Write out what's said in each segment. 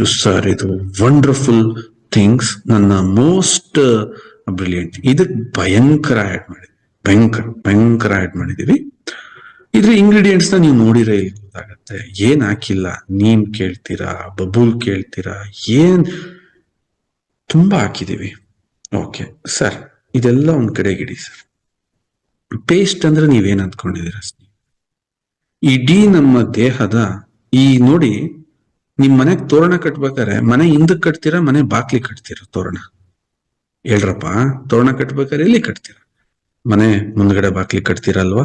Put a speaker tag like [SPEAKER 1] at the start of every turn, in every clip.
[SPEAKER 1] ಎಷ್ಟು ಸರ್ ಇದು wonderful things ನನ್ನ ಮೋಸ್ಟ್ ಬ್ರಿಲಿಯಂಟ್ ಇದಕ್ಕೆ ಭಯಂಕರ ಆಡ್ ಮಾಡಿದ್ವಿ. ಭಯಂಕರ ಭಯಂಕರ ಆಡ್ ಮಾಡಿದೀವಿ ಇದ್ರ ಇಂಗ್ರೀಡಿಯೆಂಟ್ಸ್ ನೀವು ನೋಡಿರೇ ಇಲ್ಲಿ ಗೊತ್ತಾಗತ್ತೆ. ಏನ್ ಹಾಕಿಲ್ಲ? ನೀಮ್ ಕೇಳ್ತೀರಾ? ಬಬೂಲ್ ಕೇಳ್ತೀರಾ? ಏನ್? ತುಂಬಾ ಹಾಕಿದೀವಿ ಓಕೆ ಸರ್ ಇದೆಲ್ಲ ಒಂದ್ ಕಡೆಗಿಡಿ ಸರ್ ಪೇಸ್ಟ್ ಅಂದ್ರೆ ನೀವೇನ್ ಅಂದ್ಕೊಂಡಿದ್ದೀರಾ ಇಡೀ ನಮ್ಮ ದೇಹದ ಈ ನೋಡಿ ನಿಮ್ ಮನೆಗ್ ತೋರಣ ಕಟ್ಬೇಕಾರೆ ಮನೆ ಹಿಂದಕ್ ಕಟ್ತೀರ, ಮನೆ ಬಾಕ್ಲಿ ಕಟ್ತೀರ ತೋರಣ? ಹೇಳ್ರಪ್ಪ, ತೋರಣ ಕಟ್ಬೇಕಾದ್ರೆ ಎಲ್ಲಿ ಕಟ್ತೀರ? ಮನೆ ಮುಂದ್ಗಡೆ ಬಾಕ್ಲಿ ಕಟ್ತೀರಲ್ವಾ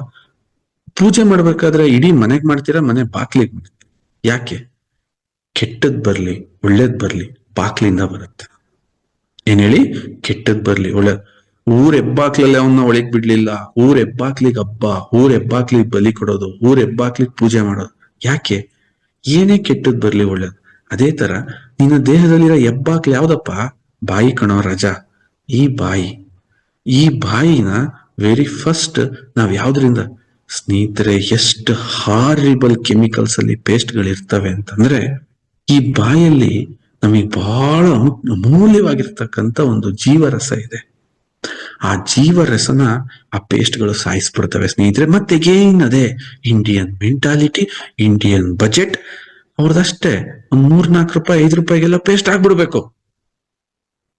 [SPEAKER 1] ಪೂಜೆ ಮಾಡ್ಬೇಕಾದ್ರೆ ಇಡೀ ಮನೆಗ್ ಮಾಡ್ತೀರಾ, ಮನೆ ಬಾಕ್ಲಿಗ್ ಮಾಡ್ತೀರಾ? ಯಾಕೆ? ಕೆಟ್ಟದ್ ಬರ್ಲಿ, ಒಳ್ಳೇದ್ ಬರ್ಲಿ, ಬಾಕ್ಲಿಂದ ಬರುತ್ತೆ. ಏನ್ ಹೇಳಿ? ಕೆಟ್ಟದ್ ಬರ್ಲಿ, ಒಳ್ಳೆ ಊರ್ ಹೆಬ್ಬಾಕ್ಲಲ್ಲಿ ಅವನ್ನ ಒಳಗ್ ಬಿಡ್ಲಿಲ್ಲ. ಊರ್ ಹೆಬ್ಬಾಕ್ಲಿಗ್ ಹಬ್ಬ, ಊರ್ ಹೆಬ್ಬಾಕ್ಲಿಗ್ ಬಲಿ ಕೊಡೋದು, ಊರ್ ಹೆಬ್ಬಾಕ್ಲಿಗ್ ಪೂಜೆ ಮಾಡೋದು. ಯಾಕೆ? ಏನೇ ಕೆಟ್ಟದ್ ಬರ್ಲಿ ಒಳ್ಳೇದು. ಅದೇ ತರ ನಿನ್ನ ದೇಹದಲ್ಲಿರೋ ಹೆಬ್ಬಾಕ್ಲಿ ಯಾವ್ದಪ್ಪ? ಬಾಯಿ ಕಣೋ ರಜ. ಈ ಬಾಯಿ. ಈ ಬಾಯಿನ ವೆರಿ ಫಸ್ಟ್ ನಾವ್ ಯಾವ್ದ್ರಿಂದ? ಸ್ನೇಹಿತರೆ, ಎಷ್ಟು ಹಾರಿಬಲ್ ಕೆಮಿಕಲ್ಸ್ ಅಲ್ಲಿ ಪೇಸ್ಟ್ಗಳು ಇರ್ತವೆ ಅಂತಂದ್ರೆ, ಈ ಬಾಯಲ್ಲಿ ನಮಗೆ ಬಹಳ ಅಮು- ಅಮೂಲ್ಯವಾಗಿರ್ತಕ್ಕಂಥ ಒಂದು ಜೀವರಸ ಇದೆ. ಆ ಜೀವ ರಸನ ಆ ಪೇಸ್ಟ್ಗಳು ಸಾಯಿಸ್ಬಿಡ್ತವೆ ಸ್ನೇಹಿತರೆ. ಮತ್ತೆ ಏನ್ ಅದೇ ಇಂಡಿಯನ್ ಮೆಂಟಾಲಿಟಿ ಇಂಡಿಯನ್ ಬಜೆಟ್ ಅವ್ರದಷ್ಟೇ ಒಂದ್ ಮೂರ್ ನಾಲ್ಕು ರೂಪಾಯಿ, ಐದು ರೂಪಾಯಿಗೆಲ್ಲ ಪೇಸ್ಟ್ ಆಗ್ಬಿಡ್ಬೇಕು.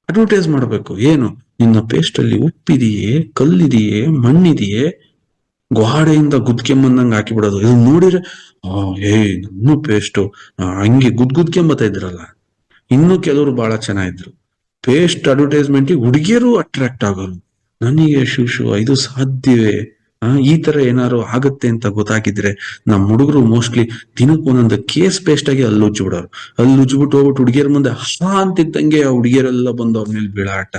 [SPEAKER 1] ಅಡ್ವರ್ಟೈಸ್ ಮಾಡ್ಬೇಕು. ಏನು? ನಿನ್ನ ಪೇಸ್ಟ್ ಅಲ್ಲಿ ಉಪ್ಪಿದೆಯೇ, ಕಲ್ಲಿದೆಯೇ, ಮಣ್ಣಿದೆಯೇ ಗೋಡೆಯಿಂದ ಗುದ್ಕೆಂಬಂದಂಗೆ ಹಾಕಿ ಬಿಡೋದು ಇದು ನೋಡಿದ್ರೆ ಏ, ನನ್ನ ಪೇಸ್ಟು ಹಂಗೆ ಗುದ್ ಗುದ್ಕೆಂಬತ್ತಾ ಇದ್ರಲ್ಲ. ಇನ್ನು ಕೆಲವರು ಬಹಳ ಚೆನ್ನಾಗಿದ್ರು. ಪೇಸ್ಟ್ ಅಡ್ವರ್ಟೈಸ್ಮೆಂಟ್ ಹುಡುಗಿಯರು ಅಟ್ರಾಕ್ಟ್ ಆಗೋರು. ನನಗೆ ಶುಶು ಇದು ಸಾಧ್ಯವೇ? ಈ ತರ ಏನಾರು ಆಗತ್ತೆ ಅಂತ ಗೊತ್ತಾಗಿದ್ರೆ ನಮ್ಮ ಹುಡುಗರು ಮೋಸ್ಟ್ಲಿ ದಿನಕ್ಕೆ ಒಂದೊಂದು ಕೇಸ್ ಪೇಸ್ಟ್ ಆಗಿ ಅಲ್ಲಿ ಉಜ್ಬಿಡೋರು ಅಲ್ಲಿ ಉಜ್ಬಿಟ್ಟು ಹೋಗ್ಬಿಟ್ಟು ಹುಡುಗಿಯರ ಮುಂದೆ ಹಾ ಅಂತಿದ್ದಂಗೆ ಆ ಹುಡುಗಿಯರೆಲ್ಲ ಬಂದು ಅವ್ರ ಮೇಲೆ ಬೀಳಾಟ.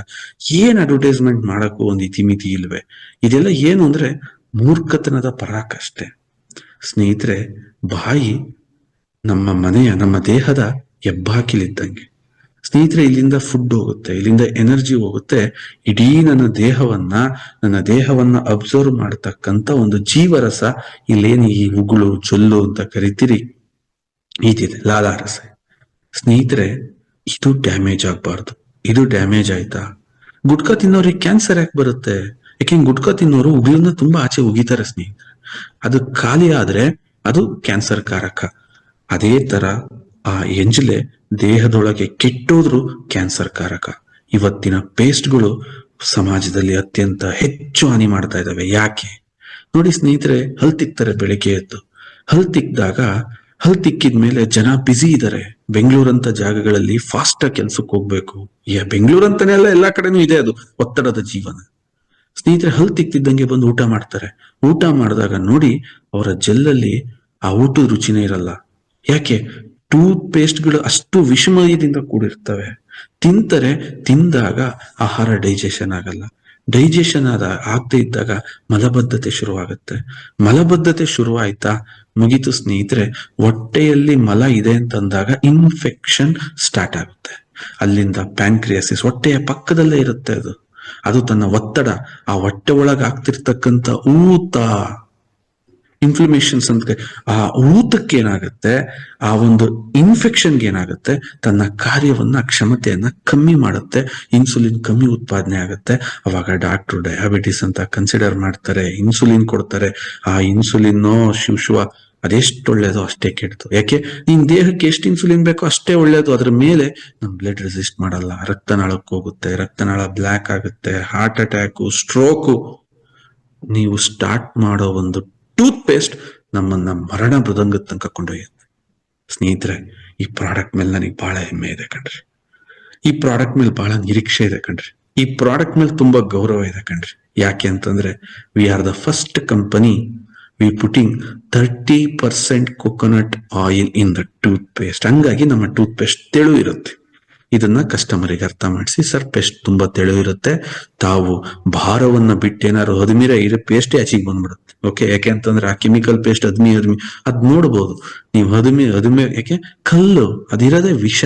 [SPEAKER 1] ಏನ್ ಅಡ್ವರ್ಟೈಸ್ಮೆಂಟ್ ಮಾಡಕ್ಕೂ ಒಂದು ಇತಿಮಿತಿ ಇಲ್ವೇ? ಇದೆಲ್ಲ ಏನು ಅಂದ್ರೆ ಮೂರ್ಖತನದ ಪರಾಕಷ್ಟೆ. ಸ್ನೇಹಿತರೆ, ಬಾಯಿ ನಮ್ಮ ಮನೆಯ, ನಮ್ಮ ದೇಹದ ಹೆಬ್ಬಾಕಿಲಿದ್ದಂಗೆ ಸ್ನೇಹಿತರೆ, ಇಲ್ಲಿಂದ ಫುಡ್ ಹೋಗುತ್ತೆ, ಇಲ್ಲಿಂದ ಎನರ್ಜಿ ಹೋಗುತ್ತೆ. ಇಡೀ ನನ್ನ ದೇಹವನ್ನ ನನ್ನ ದೇಹವನ್ನ ಅಬ್ಸರ್ವ್ ಮಾಡತಕ್ಕಂತ ಒಂದು ಜೀವರಸ ಇಲ್ಲೇನು ಈ ಉಗುಳು, ಜೊಲ್ಲು ಅಂತ ಕರಿತೀರಿ. ಇದಿದೆ ಲಾಲಾರಸ ಸ್ನೇಹಿತರೆ, ಇದು ಡ್ಯಾಮೇಜ್ ಆಗ್ಬಾರ್ದು. ಇದು ಡ್ಯಾಮೇಜ್ ಆಯ್ತಾ? ಗುಟ್ಕಾ ತಿನ್ನೋರಿಗೆ ಕ್ಯಾನ್ಸರ್ ಯಾಕೆ ಬರುತ್ತೆ? ಯಾಕೆ ಗುಟ್ಕಾ ತಿನ್ನೋರು ಉಗುಳನ್ನ ತುಂಬಾ ಆಚೆ ಉಗಿತಾರೆ ಸ್ನೇಹಿತರೆ. ಅದು ಖಾಲಿ ಆದ್ರೆ ಅದು ಕ್ಯಾನ್ಸರ್ ಕಾರಕ. ಅದೇ ತರ ಆ ಎಂಜಲೆ ದೇಹದೊಳಗೆ ಕೆಟ್ಟೋದ್ರೂ ಕ್ಯಾನ್ಸರ್ ಕಾರಕ. ಇವತ್ತಿನ ಪೇಸ್ಟ್ಗಳು ಸಮಾಜದಲ್ಲಿ ಅತ್ಯಂತ ಹೆಚ್ಚು ಹಾನಿ ಮಾಡ್ತಾ ಇದ್ದಾವೆ. ಯಾಕೆ? ನೋಡಿ ಸ್ನೇಹಿತರೆ ಹಲ್ ತಿಕ್ತಾರೆ ಬೆಳಿಗ್ಗೆ ಎದ್ದು. ಹಲ್ ತಿಕ್ಕಿದಾಗ ಹಲ್ ತಿಕ್ಕಿದ್ಮೇಲೆ ಜನ ಬ್ಯುಸಿ ಇದ್ದಾರೆ ಬೆಂಗಳೂರಂತ ಜಾಗಗಳಲ್ಲಿ ಫಾಸ್ಟ್ ಆಗಿ ಕೆಲ್ಸಕ್ಕೆ ಹೋಗ್ಬೇಕು. ಯಾ ಬೆಂಗಳೂರು ಅಂತಾನೆ ಅಲ್ಲ, ಎಲ್ಲಾ ಕಡೆನೂ ಇದೆ ಅದು. ಒತ್ತಡದ ಜೀವನ. ಸ್ನೇಹಿತರೆ ಹಲ್ ತಿಕ್ತಿದ್ದಂಗೆ ಬಂದು ಊಟ ಮಾಡ್ತಾರೆ. ಊಟ ಮಾಡಿದಾಗ ನೋಡಿ ಅವರ ಜೆಲ್ಲಲ್ಲಿ ಆ ಊಟದ ರುಚಿನೇ ಇರಲ್ಲ. ಯಾಕೆ? ಟೂತ್ ಪೇಸ್ಟ್ಗಳು ಅಷ್ಟು ವಿಷಮಯದಿಂದ ಕೂಡಿರ್ತವೆ. ತಿಂತಾರೆ ತಿಂದಾಗ ಆಹಾರ ಡೈಜೆಷನ್ ಆಗಲ್ಲ. ಡೈಜೆಷನ್ ಆದ ಆಗದೆ ಇದ್ದಾಗ ಮಲಬದ್ಧತೆ ಶುರುವಾಗುತ್ತೆ. ಮಲಬದ್ಧತೆ ಶುರುವಾಯ್ತಾ ಮುಗಿತು ಸ್ನೇಹಿತರೆ, ಹೊಟ್ಟೆಯಲ್ಲಿ ಮಲ ಇದೆ ಅಂತಂದಾಗ ಇನ್ಫೆಕ್ಷನ್ ಸ್ಟಾರ್ಟ್ ಆಗುತ್ತೆ. ಅಲ್ಲಿಂದ ಪ್ಯಾಂಕ್ರಿಯಾಸಿಸ್ ಹೊಟ್ಟೆಯ ಪಕ್ಕದಲ್ಲೇ ಇರುತ್ತೆ ಅದು. ಅದು ತನ್ನ ಒತ್ತಡ, ಆ ಹೊಟ್ಟೆ ಒಳಗೆ ಆಗ್ತಿರ್ತಕ್ಕಂಥ ಊತ. ಇನ್ಫ್ಲಮೇಷನ್ಸ್ ಅಂತ ಆ ಊತಕ್ಕೆ ಏನಾಗುತ್ತೆ ಆ ಒಂದು ಇನ್ಫೆಕ್ಷನ್ಗೆ ಏನಾಗುತ್ತೆ ತನ್ನ ಕಾರ್ಯವನ್ನ, ಕ್ಷಮತೆಯನ್ನ ಕಮ್ಮಿ ಮಾಡುತ್ತೆ. ಇನ್ಸುಲಿನ್ ಕಮ್ಮಿ ಉತ್ಪಾದನೆ ಆಗುತ್ತೆ. ಅವಾಗ ಡಾಕ್ಟ್ರು ಡಯಾಬಿಟಿಸ್ ಅಂತ ಕನ್ಸಿಡರ್ ಮಾಡ್ತಾರೆ. ಇನ್ಸುಲಿನ್ ಕೊಡ್ತಾರೆ. ಆ ಇನ್ಸುಲಿನ್ ಶಿವ ಶಿವ ಅದೆಷ್ಟು ಒಳ್ಳೇದು ಅಷ್ಟೇ ಕೆಟ್ಟದು ಯಾಕೆ? ನಿನ್ ದೇಹಕ್ಕೆ ಎಷ್ಟು ಇನ್ಸುಲಿನ್ ಬೇಕೋ ಅಷ್ಟೇ ಒಳ್ಳೇದು. ಅದ್ರ ಮೇಲೆ ನಮ್ ಬ್ಲಡ್ ರೆಸಿಸ್ಟ್ ಮಾಡಲ್ಲ. ರಕ್ತನಾಳಕ್ಕೆ ಹೋಗುತ್ತೆ. ರಕ್ತನಾಳ ಬ್ಲ್ಯಾಕ್ ಆಗುತ್ತೆ. ಹಾರ್ಟ್ ಅಟ್ಯಾಕು ಸ್ಟ್ರೋಕು ನೀವು ಸ್ಟಾರ್ಟ್ ಮಾಡೋ ಒಂದು ಟೂತ್ ಪೇಸ್ಟ್ ನಮ್ಮನ್ನ ಮರಣ ಮೃದಂಗದ ತನಕ ಕೊಂಡೊಯ್ಯುತ್ತೆ. ಸ್ನೇಹಿತರೆ, ಈ ಪ್ರಾಡಕ್ಟ್ ಮೇಲೆ ನನಗೆ ಬಹಳ ಹೆಮ್ಮೆ ಇದೆ ಕಣ್ರಿ. ಈ ಪ್ರಾಡಕ್ಟ್ ಮೇಲೆ ಬಹಳ ನಿರೀಕ್ಷೆ ಇದೆ ಕಣ್ರಿ. ಈ ಪ್ರಾಡಕ್ಟ್ ಮೇಲೆ ತುಂಬಾ ಗೌರವ ಇದೆ ಕಣ್ರಿ. ಯಾಕೆ ಅಂತಂದ್ರೆ we are the first company we putting thirty percent coconut oil in the toothpaste ಹಂಗಾಗಿ ನಮ್ಮ ಟೂತ್ ಪೇಸ್ಟ್ ತೆಳು ಇರುತ್ತೆ. ಇದನ್ನ ಕಸ್ಟಮರಿಗೆ ಅರ್ಥ ಮಾಡಿಸಿ, ಸರ್, ಪೇಸ್ಟ್ ತುಂಬಾ ತೆಳು ಇರುತ್ತೆ. ತಾವು ಭಾರವನ್ನ ಬಿಟ್ಟು ಏನಾದ್ರು ಹದಿಮೀರ, ಇರೋ, ಪೇಸ್ಟ್ ಆಚೆಗೆ ಬಂದ್ಬಿಡುತ್ತೆ. ಓಕೆ, ಯಾಕೆ ಅಂತಂದ್ರೆ ಆ ಕೆಮಿಕಲ್ ಪೇಸ್ಟ್ ಅದ್ಮಿ ಅದ್ಮಿ, ಅದ್ ನೋಡ್ಬೋದು. ನೀವು ಅದ್ಮಿ ಅದ್ಮಿ, ಯಾಕೆ? ಕಲ್ಲು, ಅದಿರೋದೇ ವಿಷ.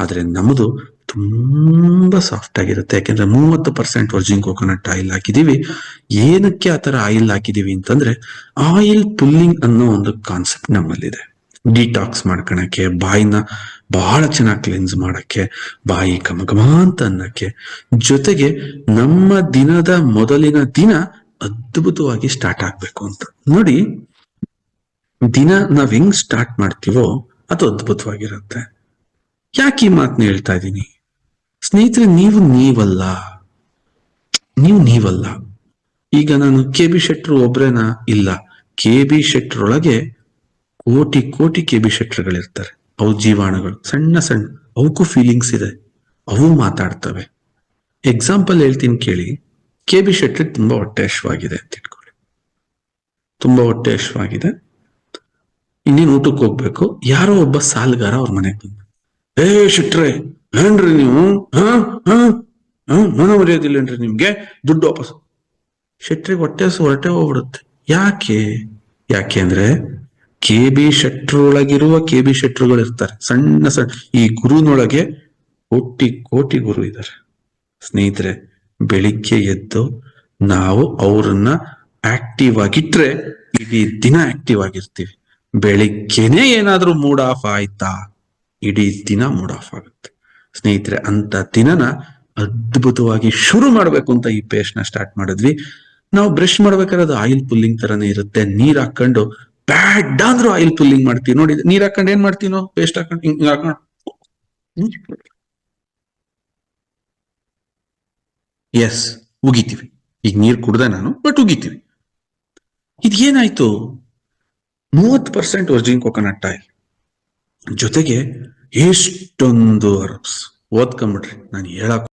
[SPEAKER 1] ಆದ್ರೆ ನಮ್ದು ತುಂಬಾ ಸಾಫ್ಟ್ ಆಗಿರುತ್ತೆ. ಯಾಕೆಂದ್ರೆ ಮೂವತ್ತು ಪರ್ಸೆಂಟ್ ವರ್ಜಿನ್ ಕೋಕೋನಟ್ ಆಯಿಲ್ ಹಾಕಿದೀವಿ. ಏನಕ್ಕೆ ಆ ತರ ಆಯಿಲ್ ಹಾಕಿದೀವಿ ಅಂತಂದ್ರೆ ಆಯಿಲ್ ಪುಲ್ಲಿಂಗ್ ಅನ್ನೋ ಒಂದು ಕಾನ್ಸೆಪ್ಟ್ ನಮ್ಮಲ್ಲಿದೆ. ಡಿಟಾಕ್ಸ್ ಮಾಡ್ಕೊಳಕ್ಕೆ ಬಾಯಿನ ಬಹಳ ಚೆನ್ನಾಗಿ ಕ್ಲೆನ್ಸ್ ಮಾಡಕ್ಕೆ, ಬಾಯಿ ಘಮಘಮ ಅಂತ ಅನ್ನಕ್ಕೆ. ಜೊತೆಗೆ ನಮ್ಮ ದಿನದ ಮೊದಲಿನ ದಿನ ಅದ್ಭುತವಾಗಿ ಸ್ಟಾರ್ಟ್ ಆಗ್ಬೇಕು ಅಂತ. ನೋಡಿ, ದಿನ ನಾವ್ ಹೆಂಗ್ ಸ್ಟಾರ್ಟ್ ಮಾಡ್ತೀವೋ ಅದು ಅದ್ಭುತವಾಗಿರುತ್ತೆ. ಯಾಕೆ ಈ ಮಾತನ್ನ ಹೇಳ್ತಾ ಇದ್ದೀನಿ ಸ್ನೇಹಿತರೆ, ನೀವು ನೀವಲ್ಲ. ನೀವು ನೀವಲ್ಲ. ಈಗ ನಾನು ಕೆ ಬಿ ಶೆಟ್ರು ಒಬ್ರೇನಾ ಇಲ್ಲ. ಕೆ ಬಿ ಶೆಟ್ರೊಳಗೆ ಕೋಟಿ ಕೋಟಿ ಕೆ ಬಿ ಶೆಟ್ರುಗಳಿರ್ತಾರೆ ಅವು ಜೀವಾಣುಗಳು. ಸಣ್ಣ ಸಣ್ಣ ಅವಕ್ಕೂ ಫೀಲಿಂಗ್ಸ್ ಇದೆ. ಅವು ಮಾತಾಡ್ತವೆ. ಎಕ್ಸಾಂಪಲ್ ಹೇಳ್ತೀನಿ ಕೇಳಿ. ಕೆ ಬಿ ಶೆಟ್ರಿಗೆ ತುಂಬಾ ಹೊಟ್ಟೆ ಹಶ್ವಾಗಿದೆ ಅಂತ ಇಟ್ಕೊಳ್ಳಿ ತುಂಬಾ ಹೊಟ್ಟೆ ಹಶ್ವಾಗಿದೆ ಇನ್ನೇನು ಊಟಕ್ಕೆ ಹೋಗ್ಬೇಕು? ಯಾರೋ ಒಬ್ಬ ಸಾಲ್ಗಾರ ಅವ್ರ ಮನೆಗೆ ಬಂದ ಏ ಶೆಟ್ರೆ, ಏನ್ರಿ ನೀವು? ಹಾ ಹಾ ಹಾ, ಮನ ಮರ್ಯಾದಿಲ್ಲೇನ್ರಿ ನಿಮ್ಗೆ? ದುಡ್ಡು ವಾಪಸ್ ಶೆಟ್ರಿಗೆ ಹೊಟ್ಟೆ ಹೊರಟೆ ಹೋಗ್ಬಿಡುತ್ತೆ. ಯಾಕೆ? ಯಾಕೆ ಅಂದ್ರೆ ಕೆ ಬಿ ಶೆಟ್ರೊಳಗಿರುವ ಕೆ ಬಿ ಶೆಟ್ರುಗಳು ಇರ್ತಾರೆ. ಸಣ್ಣ ಸಣ್ಣ, ಈ ಗುರುನೊಳಗೆ ಕೋಟಿ ಕೋಟಿ ಗುರು ಇದ್ದಾರೆ. ಸ್ನೇಹಿತರೆ ಬೆಳಿಗ್ಗೆ ಎದ್ದು ನಾವು ಅವ್ರನ್ನ ಆಕ್ಟಿವ್ ಆಗಿಟ್ರೆ ಇಡೀ ದಿನ ಆಕ್ಟಿವ್ ಆಗಿರ್ತೀವಿ. ಬೆಳಿಗ್ಗೆನೆ ಏನಾದ್ರೂ ಮೂಡ್ ಆಫ್ ಆಯ್ತಾ? ಇಡೀ ದಿನ ಮೂಡ್ ಆಫ್ ಆಗುತ್ತೆ. ಸ್ನೇಹಿತರೆ, ಅಂತ ದಿನನ ಅದ್ಭುತವಾಗಿ ಶುರು ಮಾಡ್ಬೇಕು ಅಂತ ಈ ಪೇಸ್ಟ್ನ ಸ್ಟಾರ್ಟ್ ಮಾಡಿದ್ವಿ. ನಾವು ಬ್ರಷ್ ಮಾಡ್ಬೇಕಾದ್ರೆ ಅದು ಆಯಿಲ್ ಪುಲ್ಲಿಂಗ್ ತರನೇ ಇರುತ್ತೆ. ನೀರ್ ಹಾಕೊಂಡು ಬ್ಯಾಡ್ ಅಂದ್ರೂ ಆಯಿಲ್ ಪುಲ್ಲಿಂಗ್ ಮಾಡ್ತೀವಿ. ನೋಡಿ, ನೀರ್ ಹಾಕೊಂಡು ಏನ್ ಮಾಡ್ತೀವಿ ಪೇಸ್ಟ್ ಹಾಕೊಂಡು ಹಿಂಗ್ ಹಾಕೊಂಡು ಎಸ್ ಉಗಿತೀವಿ. ಈಗ ನೀರ್ ಕುಡ್ದೆ ನಾನು ಬಟ್ ಉಗಿತೀವಿ. ಇದೇನಾಯ್ತು ಮೂವತ್ತು ಪರ್ಸೆಂಟ್ ವರ್ಜಿನ್ ಕೊಕೊನಟ್ ಆಯಿಲ್ ಜೊತೆಗೆ ಎಷ್ಟೊಂದು ಅರ್ಬ್ಸ್ ಓದ್ಕೊಂಬಿಡ್ರಿ ನಾನು ಹೇಳಕ್